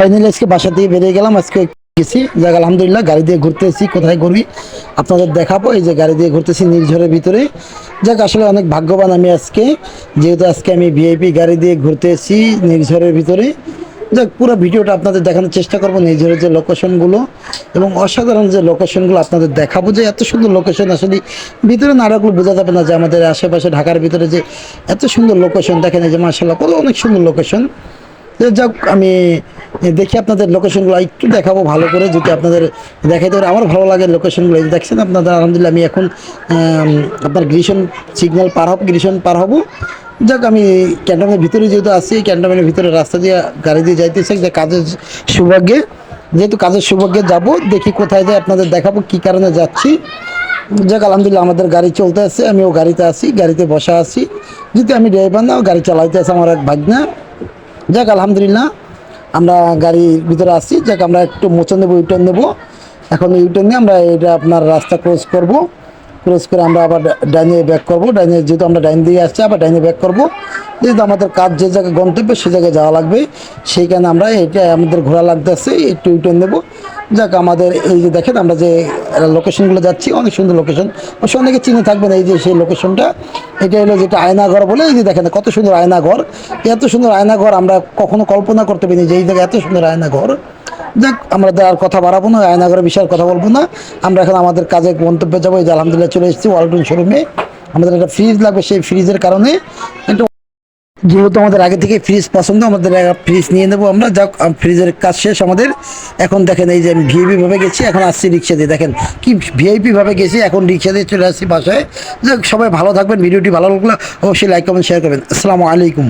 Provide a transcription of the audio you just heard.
Finally আজকে বাসা থেকে বেরিয়ে গেলাম। আজকে গেছি। যাক, আলহামদুলিল্লাহ, গাড়ি দিয়ে ঘুরতে এসেছি কোথায় ঘুরবি? আপনাদের দেখাবো। এই যে গাড়ি দিয়ে ঘুরতেছি নির্ঝরের ভিতরে। যাক, আসলে অনেক ভাগ্যবান আমি আজকে। যেহেতু আজকে আমি ভিআইপি গাড়ি দিয়ে ঘুরতে এসেছি নির্ঝরের ভিতরে। যাক, পুরো ভিডিওটা আপনাদের দেখানোর চেষ্টা করব নির্ঝরের যে লোকেশনগুলো এবং অসাধারণ যে লোকেশনগুলো আপনাদের দেখাবো যে এত সুন্দর লোকেশন আসলে ভিতরে না রাখলে বোঝা যাবে না যে আমাদের আশেপাশে ঢাকার ভিতরে যে এত সুন্দর লোকেশন দেখেন এই যে মার্শাল্লাহ কত অনেক সুন্দর লোকেশন যাক, আমি দেখি আপনাদের লোকেশনগুলো একটু দেখাবো ভালো করে, যদি আপনাদের দেখাইতে পারে। আমার ভালো লাগে লোকেশনগুলো দেখছেন আপনাদের, আলহামদুলিল্লাহ আমি এখন আপনার গ্রিশন সিগন্যাল পার হব গ্রিশন পার হব। যাক, আমি ক্যান্টনের ভিতরে যেহেতু আছি ক্যান্টনমেন্টের ভিতরে রাস্তা দিয়ে গাড়ি দিয়ে যাইতেছে, যে কাজের সৌভাগ্যে, যেহেতু কাজের সৌভাগ্যে যাব, দেখি কোথায় যায় আপনাদের দেখাবো কী কারণে যাচ্ছি। যাক, আলহামদুলিল্লাহ আমাদের গাড়ি চলতে আছে আমিও গাড়িতে আছি, গাড়িতে বসা আছি। যদি আমি ড্রাইভার না, গাড়ি চালাইতে আছে আমার এক ভাগনা। যাক, আলহামদুলিল্লাহ, আমরা গাড়ির ভিতরে আসছি যাক, আমরা একটু মোচন দেবো ইউটার্ন দেবো। এখন ইউটার্ন নিয়ে আমরা এটা আপনার রাস্তা ক্রস করব। ক্রস করে আমরা আবার ডাইনে ব্যাক করব। ডাইনে যেহেতু আমরা ডাইন দিয়ে আসছি, আবার ডাইনে ব্যাক করব। যেহেতু আমাদের কাজ যে জায়গায় গন্তব্য, সে জায়গায় যাওয়া লাগবে। সেইখানে আমরা এটা আমাদের ঘোরা লাগতে আসছে একটু ইউটার্ন নেব যাক, আমাদের এই যে দেখেন আমরা যে লোকেশনগুলো যাচ্ছি, অনেক সুন্দর লোকেশন অবশ্য অনেকে চিনে থাকবেন এই যে সেই লোকেশনটা এটা হলো যেটা আয়নাঘর বলে, এই যে দেখেন কত সুন্দর আয়নাঘর। এত সুন্দর আয়নাঘর আমরা কখনো কল্পনা করতে পারিনি যে এই জায়গায় এত সুন্দর আয়নাঘর। যাক, আমরা আর কথা বাড়াবো না, আয়নাঘরের বিষয়ে কথা বলব না। আমরা এখন আমাদের কাজে গন্তব্যে যাব, এই যে আলহামদুলিল্লাহ চলে এসেছি ওয়ালটন শোরুমে। আমাদের একটা ফ্রিজ লাগবে, সেই ফ্রিজের কারণে একটা যেহেতু আমাদের আগে থেকে ফ্রিজ পছন্দ, আমাদের ফ্রিজ নিয়ে নেব আমরা। যাক ফ্রিজের কাজ শেষ আমাদের। এখন দেখেন এই যে আমি ভিআইপি ভাবে গেছি, এখন আসছি রিক্সা দিয়ে। দেখেন কি ভিআইপি ভাবে গেছি, এখন রিক্সা দিয়ে চলে আসছি বাসায়। সবাই ভালো থাকবেন, ভিডিওটি ভালো লাগল অবশ্যই লাইক কমেন্ট শেয়ার করবেন। আসসালামু আলাইকুম।